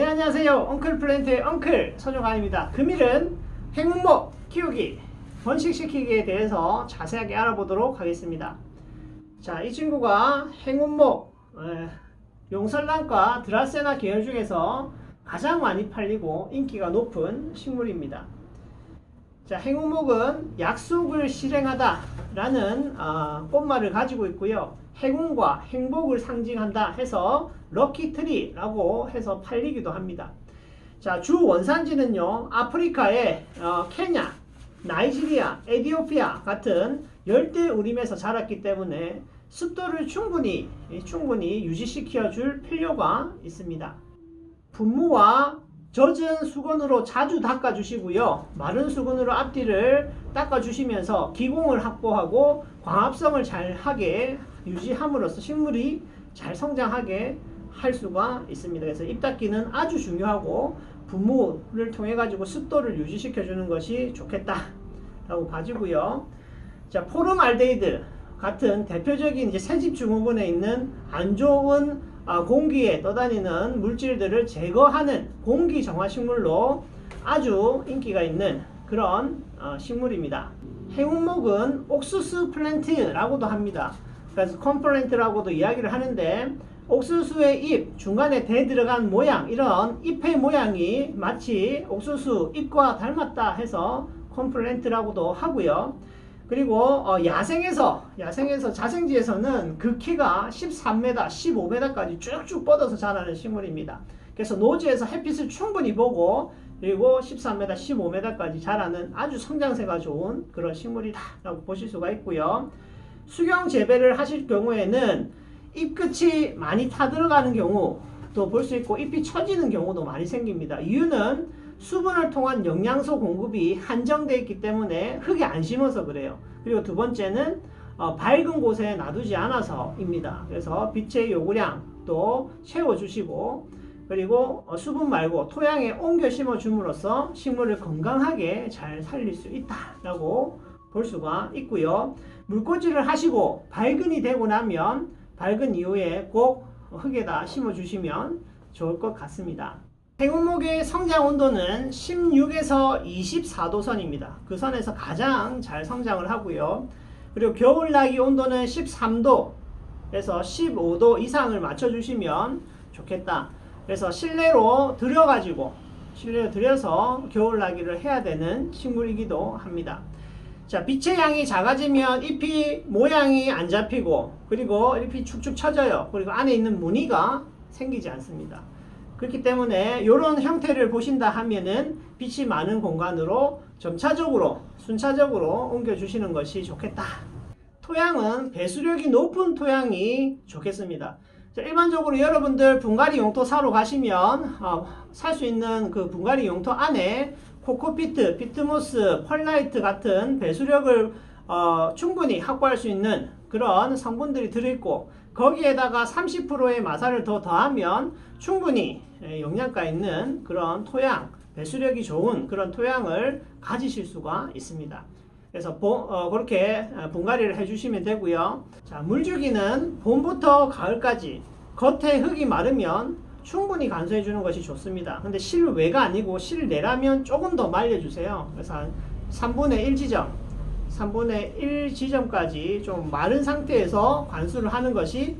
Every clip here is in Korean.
네 안녕하세요. 엉클 플랜트의 엉클 서정환입니다. 금일은 행운목 키우기 번식시키기에 대해서 자세하게 알아보도록 하겠습니다. 자이 친구가 행운목 에, 용설란과 드라세나 계열 중에서 가장 많이 팔리고 인기가 높은 식물입니다 자 행운목은 약속을 실행하다 라는 아, 꽃말을 가지고 있고요 행운과 행복을 상징한다 해서 럭키트리라고 해서 팔리기도 합니다. 자, 주 원산지는요, 아프리카의 어, 케냐, 나이지리아, 에디오피아 같은 열대 우림에서 자랐기 때문에 습도를 충분히, 충분히 유지시켜 줄 필요가 있습니다. 분무와 젖은 수건으로 자주 닦아주시고요. 마른 수건으로 앞뒤를 닦아주시면서 기공을 확보하고 광합성을 잘 하게 유지함으로써 식물이 잘 성장하게 할 수가 있습니다. 그래서 잎 닦기는 아주 중요하고 분무를 통해 가지고 습도를 유지시켜 주는 것이 좋겠다 라고 봐지고요. 자, 포름알데히드 같은 대표적인 이제 새집 증후군에 있는 안 좋은 아, 공기에 떠다니는 물질들을 제거하는 공기 정화 식물로 아주 인기가 있는 그런 어, 식물입니다. 해운목은 옥수수 플랜트라고도 합니다. 그래서 컴플랜트라고도 이야기를 하는데 옥수수의 잎 중간에 대 들어간 모양 이런 잎의 모양이 마치 옥수수 잎과 닮았다 해서 컴플랜트라고도 하고요. 그리고 어, 야생에서 야생에서 자생지에서는 그 키가 13m, 15m까지 쭉쭉 뻗어서 자라는 식물입니다. 그래서 노지에서 햇빛을 충분히 보고 그리고 13m, 15m까지 자라는 아주 성장세가 좋은 그런 식물이다라고 보실 수가 있고요. 수경 재배를 하실 경우에는 잎 끝이 많이 타들어가는 경우 또 볼 수 있고 잎이 처지는 경우도 많이 생깁니다. 이유는 수분을 통한 영양소 공급이 한정되어 있기 때문에 흙에 안 심어서 그래요. 그리고 두 번째는 어, 밝은 곳에 놔두지 않아서입니다. 그래서 빛의 요구량 또 채워주시고 그리고 어, 수분 말고 토양에 옮겨 심어 줌으로써 식물을 건강하게 잘 살릴 수 있다라고 볼 수가 있고요. 물꽂이를 하시고 밝은이 되고 나면 밝은 이후에 꼭 흙에다 심어 주시면 좋을 것 같습니다. 행운목의 성장 온도는 16에서 24도 선입니다. 그 선에서 가장 잘 성장을 하고요. 그리고 겨울나기 온도는 13도에서 15도 이상을 맞춰주시면 좋겠다. 그래서 실내로 들여가지고 실내로 들여서 겨울나기를 해야 되는 식물이기도 합니다. 자, 빛의 양이 작아지면 잎이 모양이 안 잡히고 그리고 잎이 축축 처져요. 그리고 안에 있는 무늬가 생기지 않습니다. 그렇기 때문에 이런 형태를 보신다 하면은 빛이 많은 공간으로 점차적으로 순차적으로 옮겨 주시는 것이 좋겠다. 토양은 배수력이 높은 토양이 좋겠습니다. 자, 일반적으로 여러분들 분갈이 용토 사러 가시면 어, 살수 있는 그 분갈이 용토 안에 코코피트, 피트모스, 펄라이트 같은 배수력을 어, 충분히 확보할 수 있는 그런 성분들이 들어있고 거기에다가 30%의 마사를 더 더하면 충분히 예, 영양가 있는 그런 토양, 배수력이 좋은 그런 토양을 가지실 수가 있습니다. 그래서 보, 어, 그렇게 분갈이를 해주시면 되고요. 자, 물주기는 봄부터 가을까지 겉에 흙이 마르면 충분히 간수해 주는 것이 좋습니다. 근데 실외가 아니고 실내라면 조금 더 말려주세요. 그래서 한 3분의 1 지점, 3분의 1 지점까지 좀 마른 상태에서 관수를 하는 것이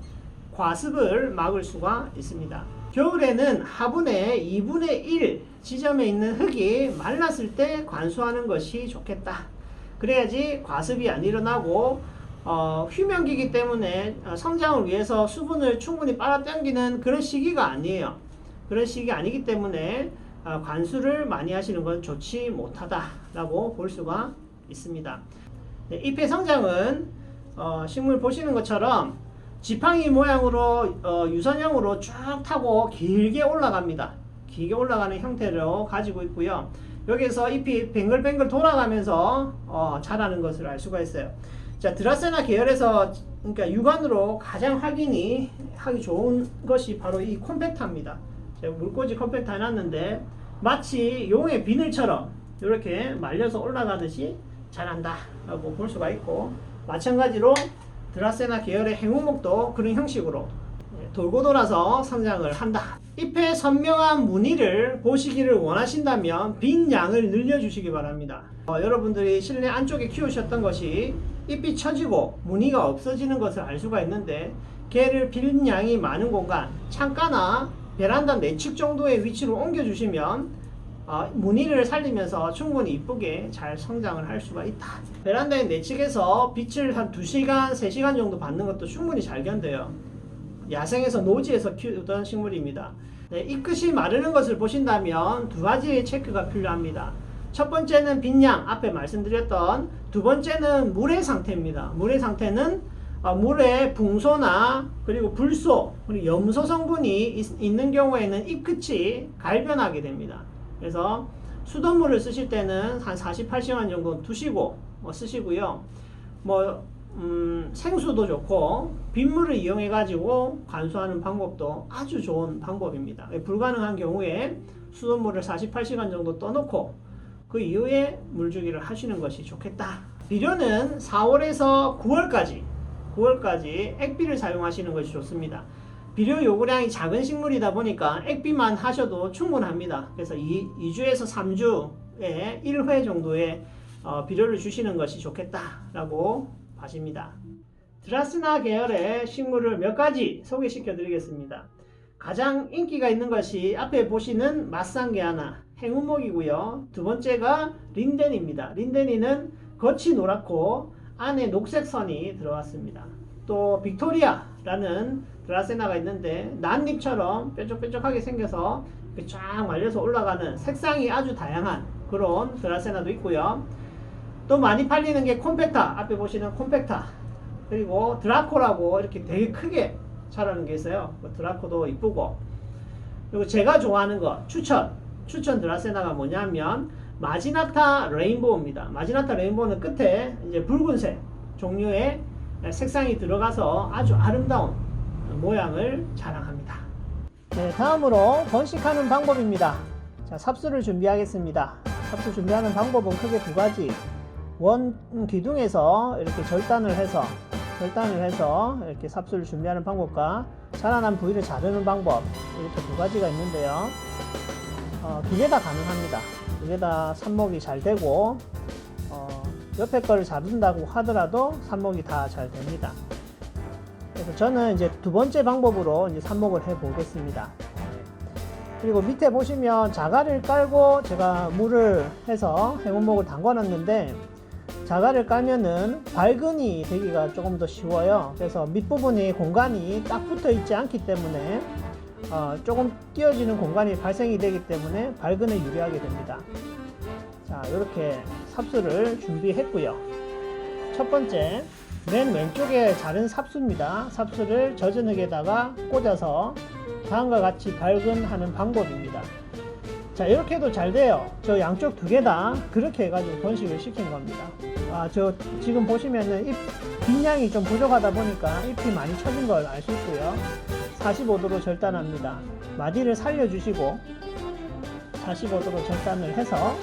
과습을 막을 수가 있습니다. 겨울에는 하분의 2분의 1 지점에 있는 흙이 말랐을 때 관수하는 것이 좋겠다. 그래야지 과습이 안 일어나고 어, 휴면기이기 때문에 어, 성장을 위해서 수분을 충분히 빨아당기는 그런 시기가 아니에요. 그런 시기가 아니기 때문에 어, 관수를 많이 하시는 건 좋지 못하다라고 볼 수가 있습니다. 네, 잎의 성장은 어, 식물 보시는 것처럼 지팡이 모양으로 어, 유선형으로 쭉 타고 길게 올라갑니다. 길게 올라가는 형태로 가지고 있고요. 여기서 잎이 뱅글뱅글 돌아가면서 어, 자라는 것을 알 수가 있어요. 자, 드라세나 계열에서 그러니까 육안으로 가장 확인이 하기 좋은 것이 바로 이 컴팩터입니다. 제가 물꽂이 컴팩터 해놨는데 마치 용의 비늘처럼 이렇게 말려서 올라가듯이 자란다 라고 볼 수가 있고 마찬가지로 드라세나 계열의 행운목도 그런 형식으로 예, 돌고 돌아서 성장을 한다. 잎의 선명한 무늬를 보시기를 원하신다면 빈 양을 늘려주시기 바랍니다. 어, 여러분들이 실내 안쪽에 키우셨던 것이 잎이 처지고 무늬가 없어지는 것을 알 수가 있는데 개를 빈 양이 많은 공간, 창가나 베란다 내측 정도의 위치로 옮겨주시면 어, 무늬를 살리면서 충분히 이쁘게 잘 성장을 할 수가 있다. 베란다의 내측에서 빛을 한 2시간, 3시간 정도 받는 것도 충분히 잘 견뎌요. 야생에서 노지에서 키우던 식물입니다. 네, 이 끝이 마르는 것을 보신다면 두 가지의 체크가 필요합니다. 첫 번째는 빈양, 앞에 말씀드렸던 두 번째는 물의 상태입니다. 물의 상태는 어, 물에 붕소나 그리고 불소 그리고 염소 성분이 있, 있는 경우에는 이 끝이 갈변하게 됩니다. 그래서 수돗물을 쓰실 때는 한 48시간 정도 두시고 어, 쓰시고요. 뭐 음, 생수도 좋고 빗물을 이용해 가지고 관수하는 방법도 아주 좋은 방법입니다. 불가능한 경우에 수돗물을 48시간 정도 떠놓고 그 이후에 물주기를 하시는 것이 좋겠다. 비료는 4월에서 9월까지 9월까지 액비를 사용하시는 것이 좋습니다. 비료 요구량이 작은 식물이다 보니까 액비만 하셔도 충분합니다. 그래서 2, 2주에서 3주에 1회 정도의 어, 비료를 주시는 것이 좋겠다라고 봐집니다. 드라스나 계열의 식물을 몇 가지 소개시켜 드리겠습니다. 가장 인기가 있는 것이 앞에 보시는 마쌍개하나 행운목이고요. 두 번째가 린덴입니다. 린덴이는 겉이 노랗고 안에 녹색 선이 들어왔습니다. 또 빅토리아라는 드라세나가 있는데 난잎처럼 뾰족뾰족하게 생겨서 쫙 말려서 올라가는 색상이 아주 다양한 그런 드라세나도 있고요. 또 많이 팔리는 게 콤팩타 앞에 보시는 콤팩타 그리고 드라코라고 이렇게 되게 크게 자라는 게 있어요. 그 드라코도 이쁘고 그리고 제가 좋아하는 거 추천 추천 드라세나가 뭐냐면 마지나타 레인보우입니다. 마지나타 레인보우는 끝에 이제 붉은색 종류의 색상이 들어가서 아주 아름다운 모양을 자랑합니다. 네, 다음으로 번식하는 방법입니다. 자, 삽수를 준비하겠습니다. 삽수 준비하는 방법은 크게 두 가지. 원 기둥에서 이렇게 절단을 해서 절단을 해서 이렇게 삽수를 준비하는 방법과 자라난 부위를 자르는 방법 이렇게 두 가지가 있는데요. 어, 두개 다 가능합니다. 두 개 다 삽목이 잘 되고 어, 옆에 거를 자른다고 하더라도 삽목이 다 잘 됩니다. 그래서 저는 이제 두 번째 방법으로 이제 삽목을 해 보겠습니다. 그리고 밑에 보시면 자갈을 깔고 제가 물을 해서 해문목을 담궈 놨는데 자갈을 깔면은 발근이 되기가 조금 더 쉬워요. 그래서 밑부분이 공간이 딱 붙어 있지 않기 때문에 어, 조금 띄어지는 공간이 발생이 되기 때문에 발근에 유리하게 됩니다. 자, 이렇게 삽수를 준비했고요. 첫 번째, 맨 왼쪽에 자른 삽수입니다. 삽수를 젖은 흙에다가 꽂아서 다음과 같이 발근하는 방법입니다. 자, 이렇게 해도 잘 돼요. 저 양쪽 두 개 다 그렇게 해가지고 번식을 시킨 겁니다. 아, 저 지금 보시면은 잎 빈량이 좀 부족하다 보니까 잎이 많이 처진 걸 알 수 있고요. 45도로 절단합니다. 마디를 살려주시고 45도로 절단을 해서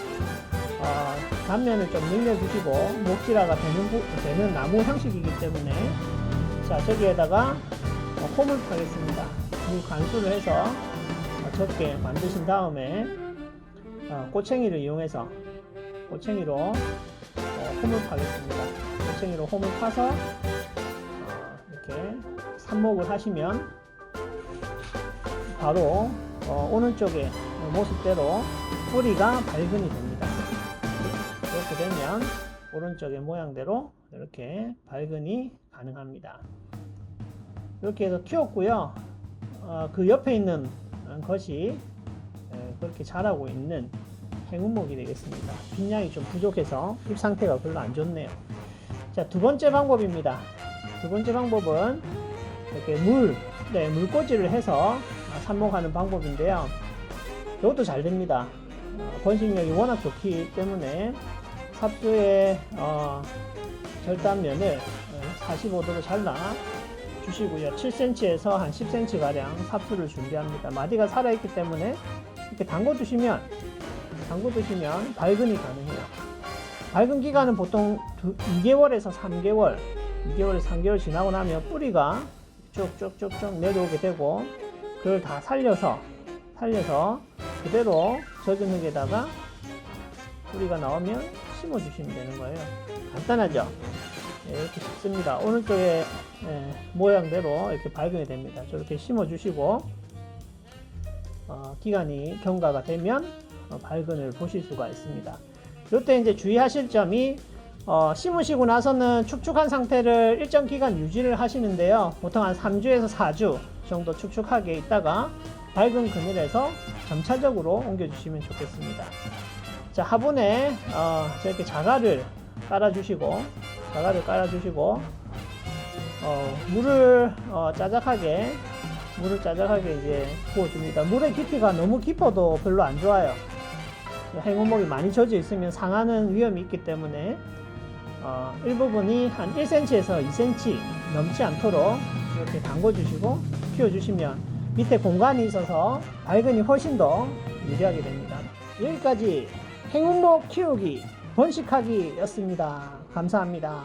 어, 단면을 좀 늘려주시고 목질화가 되는, 부- 되는 나무 형식이기 때문에 자 저기에다가 어, 홈을 파겠습니다. 물 간수를 해서 어, 적게 만드신 다음에 어, 꼬챙이를 이용해서 꼬챙이로 어, 홈을 파겠습니다. 꼬챙이로 홈을 파서 어, 이렇게 삽목을 하시면 바로 어, 오른쪽에 모습대로 뿌리가 발근이 됩니다. 이렇게 되면 오른쪽의 모양대로 이렇게 발근이 가능합니다. 이렇게 해서 키웠고요. 어, 그 옆에 있는 것이 에, 그렇게 자라고 있는 행운목이 되겠습니다. 빈량이 좀 부족해서 잎 상태가 별로 안 좋네요. 자, 두 번째 방법입니다. 두 번째 방법은 이렇게 물, 네, 물꽂이를 해서 아, 삽목하는 방법인데요. 이것도 잘 됩니다. 어, 번식력이 워낙 좋기 때문에 삽수의 어, 절단면을 45도로 잘라 주시고요. 7cm에서 한 10cm 가량 삽수를 준비합니다. 마디가 살아있기 때문에 이렇게 담궈 두시면 담궈 두시면 발근이 가능해요. 발근 기간은 보통 2개월에서 3개월, 2개월에서 3개월 지나고 나면 뿌리가 쭉쭉쭉쭉 내려오게 되고 그걸 다 살려서 살려서 그대로 젖은 흙에다가 뿌리가 나오면 심어 주시면 되는 거예요. 간단하죠? 예, 이렇게 쉽습니다. 오른쪽에 예, 모양대로 이렇게 발견이 됩니다. 저렇게 심어 주시고 어, 기간이 경과가 되면 어, 발근을 보실 수가 있습니다. 이때 이제 주의하실 점이 어, 심으시고 나서는 축축한 상태를 일정 기간 유지를 하시는데요. 보통 한 3주에서 4주 정도 축축하게 있다가 밝은 그늘에서 점차적으로 옮겨주시면 좋겠습니다. 자, 화분에 어, 저렇게 자갈을 깔아주시고, 자갈을 깔아주시고, 어, 물을 어, 짜작하게, 물을 짜작하게 이제 부어줍니다. 물의 깊이가 너무 깊어도 별로 안 좋아요. 행운목이 많이 젖어 있으면 상하는 위험이 있기 때문에 어, 일부분이 한 1cm에서 2cm 넘지 않도록 이렇게 담궈주시고 키워주시면 밑에 공간이 있어서 발근이 훨씬 더 유리하게 됩니다. 여기까지 행운목 키우기 번식하기였습니다. 감사합니다.